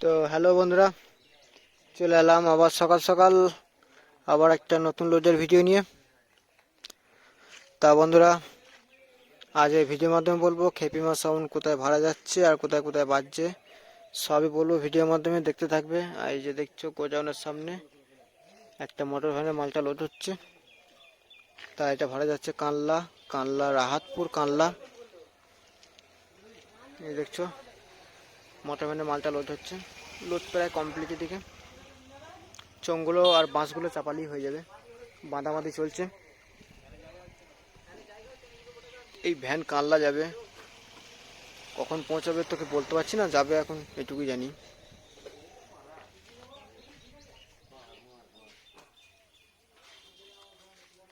তো হ্যালো বন্ধুরা, চলে এলাম আবার সকাল সকাল, আবার একটা নতুন লোডের ভিডিও নিয়ে। তা বন্ধুরা, আজ এই ভিডিওর মাধ্যমে বলব খেপি খেপিমা সাউন্ড কোথায় ভাড়া যাচ্ছে আর কোথায় কোথায় বাজছে, সবই বলব ভিডিওর মাধ্যমে, দেখতে থাকবে। আর এই যে দেখছ, গোডাউনের সামনে একটা মোটর ভ্যানে মালটা লোড হচ্ছে। তা এটা ভাড়া যাচ্ছে কানলা কানলা রাহাতপুর, কানলা। এই দেখছ মোটর ভ্যানে মালটা লোড হচ্ছে। লোড প্রায় কমপ্লিট দিকে চোঙগুলো আর বাঁশগুলো চাপালেই হয়ে যাবে। বাঁধাবাঁধি চলছে। এই ভ্যান কানলা যাবে। কখন পৌঁছাবে তোকে বলতে পারছি না, যাবে এখন, এটুকুই জানি।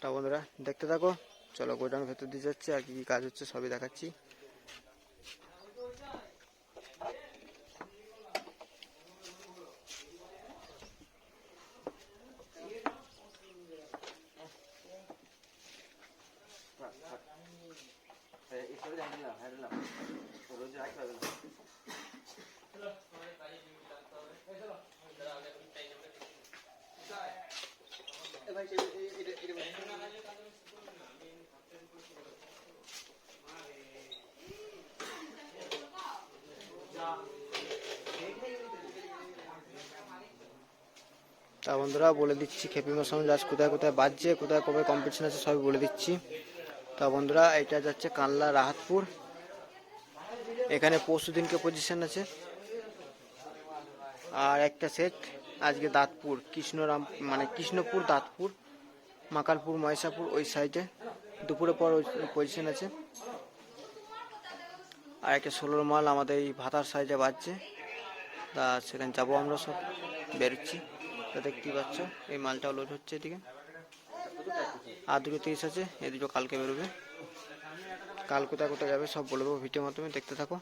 তা বন্ধুরা, দেখতে থাকো। চলো গোডাউন ভেতর দিয়ে যাচ্ছি, আর কি কি কাজ হচ্ছে সবই দেখাচ্ছি। তা বন্ধুরা, বলে দিচ্ছি খেপিমা সাউন্ড আজ কোথায় কোথায় বাজছে, কোথায় কবে কম্পিটিশন আছে, সবই বলে দিচ্ছি। তা বন্ধুরা, এটা যাচ্ছে কানলা রাহাতপুর। এখানে পরশু দিনকে পজিশন আছে। আর একটা সেট আজকে দাঁতপুর, কৃষ্ণরাম মানে কৃষ্ণপুর, দাঁতপুর, মাকালপুর ময়সাপুর ওই সাইডে দুপুরে পর পজিশন আছে। আর একটা ষোলোর মাল আমাদের এই ভাতার সাইডে বাজছে। তা সেখানে যাব আমরা সব, বেরোচ্ছি। তো দেখতেই পাচ্ছ, এই মালটাও লোড হচ্ছে এদিকে। আর দুটো তিরিশ আছে, এই দুটো কালকে বেরোবে। কাল কোথায় কোথায় যাবে সব বলে দেবো ভিডিওর মাধ্যমে, দেখতে থাকো।